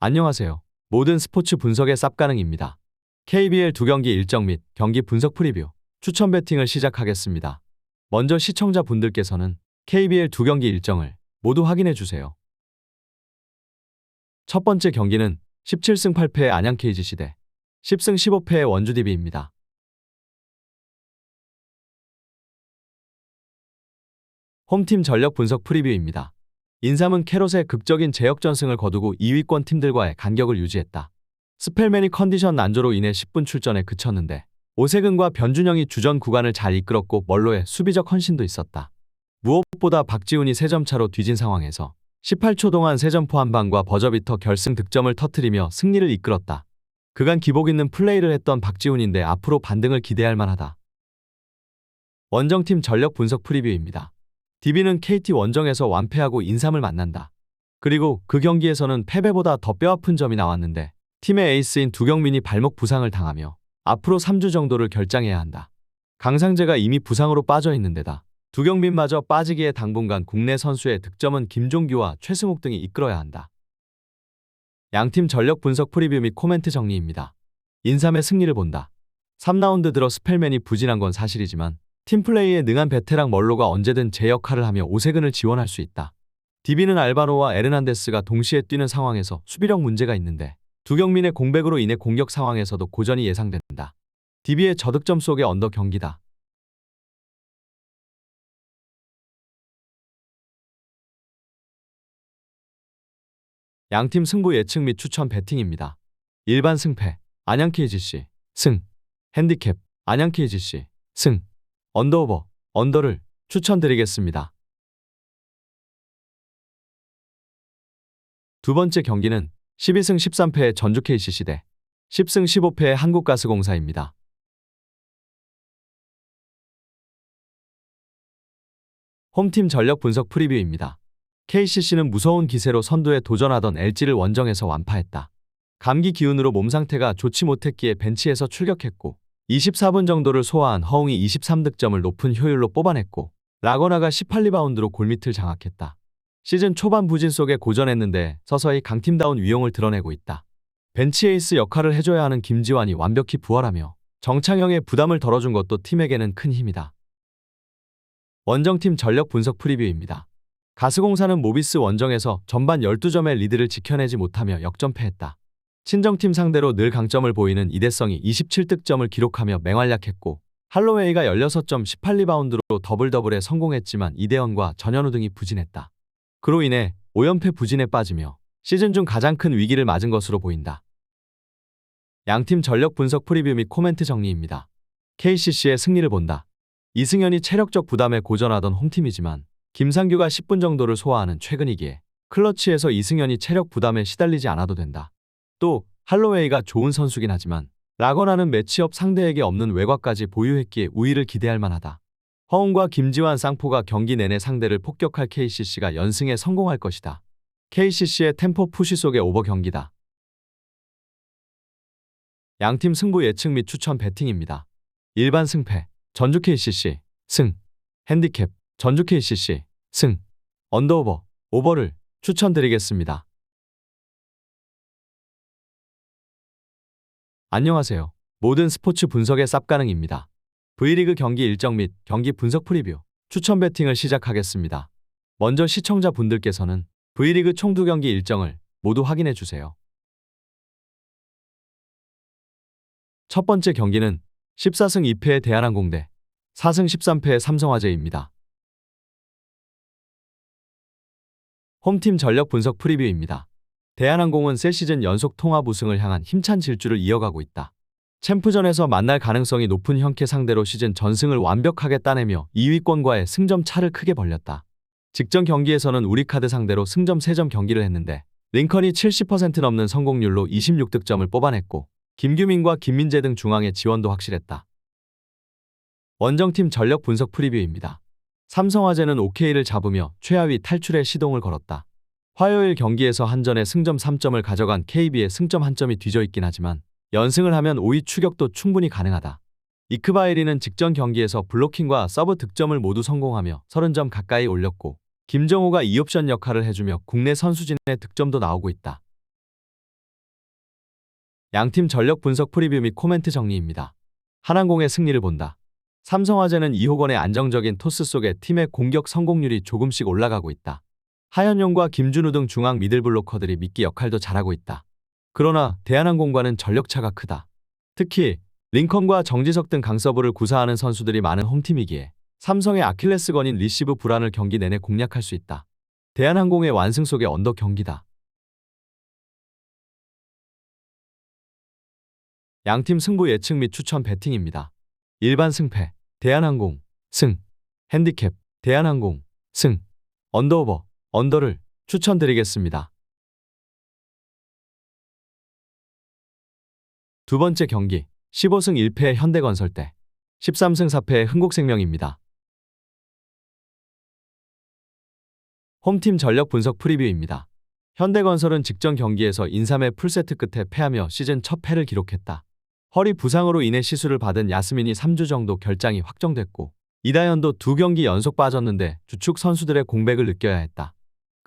안녕하세요. 모든 스포츠 분석의 쌉가능입니다. KBL 두 경기 일정 및 경기 분석 프리뷰, 추천 배팅을 시작하겠습니다. 먼저 시청자 분들께서는 KBL 두 경기 일정을 모두 확인해 주세요. 첫 번째 경기는 17승 8패의 안양 KGC 대 10승 15패의 원주 DB입니다. 홈팀 전력 분석 프리뷰입니다. 인삼은 캐롯의 극적인 제역전승을 거두고 2위권 팀들과의 간격을 유지했다. 스펠맨이 컨디션 난조로 인해 10분 출전에 그쳤는데 오세근과 변준영이 주전 구간을 잘 이끌었고 멀로의 수비적 헌신도 있었다. 무엇보다 박지훈이 3점 차로 뒤진 상황에서 18초 동안 3점포 한 방과 버저비터 결승 득점을 터트리며 승리를 이끌었다. 그간 기복 있는 플레이를 했던 박지훈인데 앞으로 반등을 기대할 만하다. 원정팀 전력 분석 프리뷰입니다. DB는 KT 원정에서 완패하고 인삼을 만난다. 그리고 그 경기에서는 패배보다 더 뼈아픈 점이 나왔는데 팀의 에이스인 두경민이 발목 부상을 당하며 앞으로 3주 정도를 결장해야 한다. 강상재가 이미 부상으로 빠져 있는데다 두경민마저 빠지기에 당분간 국내 선수의 득점은 김종규와 최승욱 등이 이끌어야 한다. 양팀 전력 분석 프리뷰 및 코멘트 정리입니다. 인삼의 승리를 본다. 3라운드 들어 스펠맨이 부진한 건 사실이지만 팀플레이에 능한 베테랑 멀로가 언제든 제 역할을 하며 오세근을 지원할 수 있다. 디비는 알바노와 에르난데스가 동시에 뛰는 상황에서 수비력 문제가 있는데 두경민의 공백으로 인해 공격 상황에서도 고전이 예상된다. 디비의 저득점 속의 언더 경기다. 양팀 승부 예측 및 추천 배팅입니다. 일반 승패, 안양 KGC, 승, 핸디캡, 안양 KGC, 승, 언더오버, 언더를 추천드리겠습니다. 두 번째 경기는 12승 13패의 전주 KCC 대 10승 15패의 한국가스공사입니다. 홈팀 전력 분석 프리뷰입니다. KCC는 무서운 기세로 선두에 도전하던 LG를 원정에서 완파했다. 감기 기운으로 몸 상태가 좋지 못했기에 벤치에서 출격했고 24분 정도를 소화한 허웅이 23득점을 높은 효율로 뽑아냈고 라거나가 18리바운드로 골밑을 장악했다. 시즌 초반 부진 속에 고전했는데 서서히 강팀다운 위용을 드러내고 있다. 벤치 에이스 역할을 해줘야 하는 김지환이 완벽히 부활하며 정창영의 부담을 덜어준 것도 팀에게는 큰 힘이다. 원정팀 전력 분석 프리뷰입니다. 가스공사는 모비스 원정에서 전반 12점의 리드를 지켜내지 못하며 역전패했다. 친정팀 상대로 늘 강점을 보이는 이대성이 27득점을 기록하며 맹활약했고 할로웨이가 16점 18리바운드로 더블 더블에 성공했지만 이대현과 전현우 등이 부진했다. 그로 인해 5연패 부진에 빠지며 시즌 중 가장 큰 위기를 맞은 것으로 보인다. 양팀 전력 분석 프리뷰 및 코멘트 정리입니다. KCC의 승리를 본다. 이승현이 체력적 부담에 고전하던 홈팀이지만 김상규가 10분 정도를 소화하는 최근이기에 클러치에서 이승현이 체력 부담에 시달리지 않아도 된다. 또 할로웨이가 좋은 선수긴 하지만 라거나는 매치업 상대에게 없는 외곽까지 보유했기에 우위를 기대할 만하다. 허웅과 김지환 쌍포가 경기 내내 상대를 폭격할 KCC가 연승에 성공할 것이다. KCC의 템포 푸시 속의 오버 경기다. 양팀 승부 예측 및 추천 배팅입니다. 일반 승패, 전주 KCC, 승, 핸디캡, 전주 KCC, 승, 언더오버, 오버를 추천드리겠습니다. 안녕하세요. 모든 스포츠 분석의 쌉가능입니다. V리그 경기 일정 및 경기 분석 프리뷰, 추천 배팅을 시작하겠습니다. 먼저 시청자 분들께서는 V리그 총두 경기 일정을 모두 확인해 주세요. 첫 번째 경기는 14승 2패의 대한항공 대, 4승 13패의 삼성화재입니다. 홈팀 전력 분석 프리뷰입니다. 대한항공은 새 시즌 연속 통합 우승을 향한 힘찬 질주를 이어가고 있다. 챔프전에서 만날 가능성이 높은 형캐 상대로 시즌 전승을 완벽하게 따내며 2위권과의 승점 차를 크게 벌렸다. 직전 경기에서는 우리카드 상대로 승점 3점 경기를 했는데 링컨이 70% 넘는 성공률로 26득점을 뽑아냈고 김규민과 김민재 등 중앙의 지원도 확실했다. 원정팀 전력 분석 프리뷰입니다. 삼성화재는 OK를 잡으며 최하위 탈출에 시동을 걸었다. 화요일 경기에서 한전에 승점 3점을 가져간 KB의 승점 한 점이 뒤져 있긴 하지만 연승을 하면 5위 추격도 충분히 가능하다. 이크바에리는 직전 경기에서 블로킹과 서브 득점을 모두 성공하며 30점 가까이 올렸고 김정호가 2옵션 역할을 해주며 국내 선수진의 득점도 나오고 있다. 양팀 전력 분석 프리뷰 및 코멘트 정리입니다. 한항공의 승리를 본다. 삼성화재는 이호건의 안정적인 토스 속에 팀의 공격 성공률이 조금씩 올라가고 있다. 하현용과 김준우 등 중앙 미들블로커들이 미끼 역할도 잘하고 있다. 그러나 대한항공과는 전력차가 크다. 특히 링컨과 정지석 등 강서부를 구사하는 선수들이 많은 홈팀이기에 삼성의 아킬레스건인 리시브 불안을 경기 내내 공략할 수 있다. 대한항공의 완승 속의 언덕 경기다. 양팀 승부 예측 및 추천 배팅입니다. 일반 승패, 대한항공, 승, 핸디캡, 대한항공, 승, 언더오버, 언더를 추천드리겠습니다. 두 번째 경기, 15승 1패의 현대건설 대, 13승 4패의 흥국생명입니다. 홈팀 전력 분석 프리뷰입니다. 현대건설은 직전 경기에서 인삼의 풀세트 끝에 패하며 시즌 첫 패를 기록했다. 허리 부상으로 인해 시술을 받은 야스민이 3주 정도 결장이 확정됐고 이다현도 두 경기 연속 빠졌는데 주축 선수들의 공백을 느껴야 했다.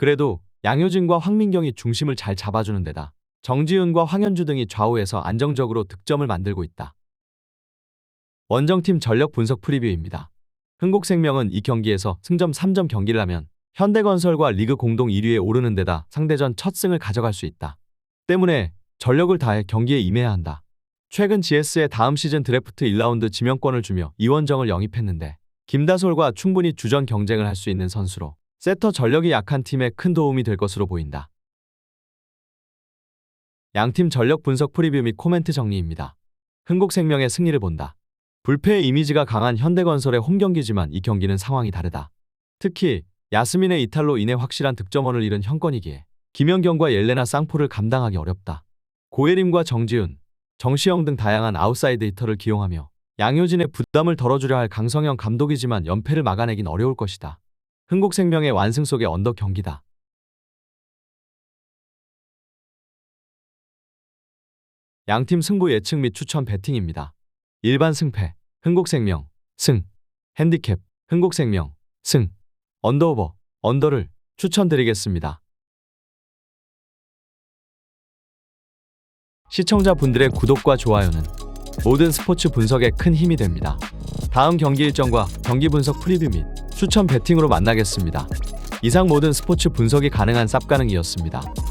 그래도 양효진과 황민경이 중심을 잘 잡아주는 데다 정지훈과 황현주 등이 좌우에서 안정적으로 득점을 만들고 있다. 원정팀 전력 분석 프리뷰입니다. 흥국생명은 이 경기에서 승점 3점 경기를 하면 현대건설과 리그 공동 1위에 오르는 데다 상대전 첫 승을 가져갈 수 있다. 때문에 전력을 다해 경기에 임해야 한다. 최근 GS의 다음 시즌 드래프트 1라운드 지명권을 주며 이원정을 영입했는데 김다솔과 충분히 주전 경쟁을 할 수 있는 선수로 세터 전력이 약한 팀에 큰 도움이 될 것으로 보인다. 양팀 전력 분석 프리뷰 및 코멘트 정리입니다. 흥국생명의 승리를 본다. 불패의 이미지가 강한 현대건설의 홈경기지만 이 경기는 상황이 다르다. 특히 야스민의 이탈로 인해 확실한 득점원을 잃은 형권이기에 김연경과 옐레나 쌍포를 감당하기 어렵다. 고예림과 정지훈, 정시영 등 다양한 아웃사이드 히터를 기용하며 양효진의 부담을 덜어주려 할 강성현 감독이지만 연패를 막아내긴 어려울 것이다. 흥국생명의 완승 속의 언덕 경기다. 양팀 승부 예측 및 추천 배팅입니다. 일반 승패, 흥국생명, 승, 핸디캡, 흥국생명, 승, 언더오버, 언더를 추천드리겠습니다. 시청자분들의 구독과 좋아요는 모든 스포츠 분석에 큰 힘이 됩니다. 다음 경기 일정과 경기 분석 프리뷰 및 추천 배팅으로 만나겠습니다. 이상 모든 스포츠 분석이 가능한 쌉가능이었습니다.